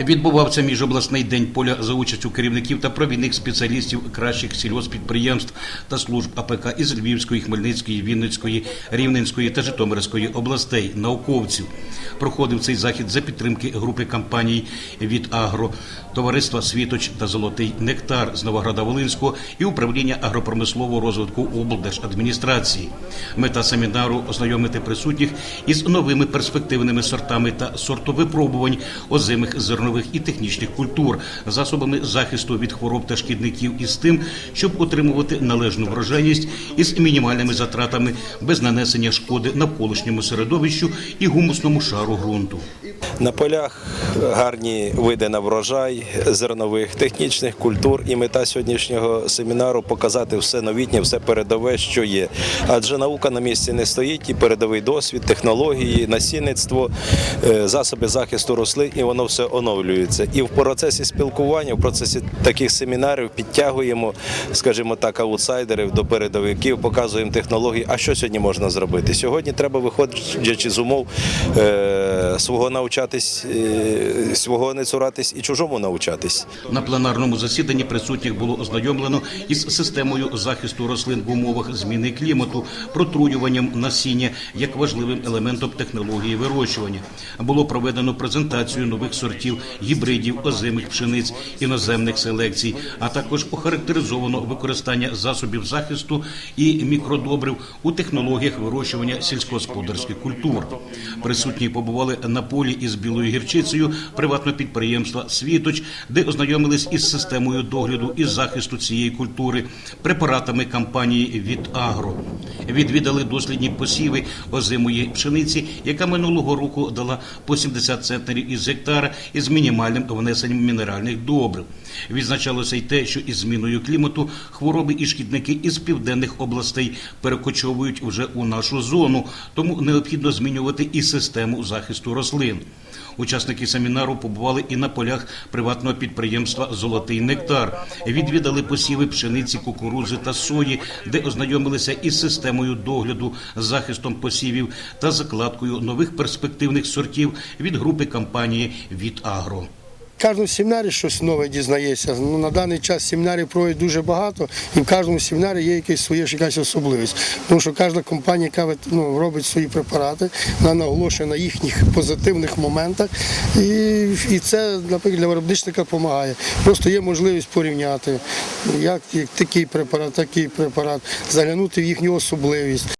Відбувався міжобласний день поля за участю керівників та провідних спеціалістів кращих сільгоспідприємств та служб АПК із Львівської, Хмельницької, Вінницької, Рівненської та Житомирської областей, науковців. Проходив цей захід за підтримки групи компаній від Агро, товариства Світоч та Золотий Нектар з Новограда Волинського і управління агропромислового розвитку облдержадміністрації. Мета семінару ознайомити присутніх із новими перспективними сортами та сортовипробувань озимих зернових і технічних культур, засобами захисту від хвороб та шкідників і з тим, щоб отримувати належну врожайність із мінімальними затратами без нанесення шкоди навколишньому середовищу і гумусному шару ґрунту. На полях гарні види на врожай зернових технічних культур. І мета сьогоднішнього семінару показати все новітнє, все передове, що є. Адже наука на місці не стоїть, і передовий досвід, технології, насінництво, е, засоби захисту рослин, і воно все оновлюється. І в процесі спілкування, в процесі таких семінарів підтягуємо, скажімо так, аутсайдерів до передовиків, показуємо технології. А що сьогодні можна зробити? Сьогодні треба виходячи з умов е, свого навчатись, е, свого не цуратись і чужому навчатись. На пленарному засіданні присутніх було ознайомлено із системою захисту рослин в умовах зміни клімату, протруюванням насіння як важливим елементом технології вирощування. Було проведено презентацію нових сортів гібридів озимих пшениць іноземних селекцій, а також охарактеризовано використання засобів захисту і мікродобрив у технологіях вирощування сільськогосподарських культур. Присутні побували на полі із білою гірчицею приватного підприємства Світоч, де ознайомились із системою догляду і захисту цієї культури, препаратами компанії від Агро. Відвідали дослідні посіви озимої пшениці, яка минулого року дала по 70 центнерів із гектара із мінімальним внесенням мінеральних добрив. Відзначалося й те, що із зміною клімату хвороби і шкідники із південних областей перекочовують вже у нашу зону, тому необхідно змінювати і систему захисту рослин. Учасники семінару побували і на полях приватного підприємства Золотий нектар. Відвідали посіви пшениці, кукурузи та сої, де ознайомилися із системою догляду, захистом посівів та закладкою нових перспективних сортів від групи компанії від Агро. В кожному семінарі щось нове дізнається. Ну, на даний час семінарів проводять дуже багато, і в кожному семінарі є якась своя якась особливість. Тому що кожна компанія, яка ну, робить свої препарати, вона наголошує на їхніх позитивних моментах. І, і це, наприклад, для виробничника допомагає. Просто є можливість порівняти, як такий препарат, такий препарат, заглянути в їхню особливість.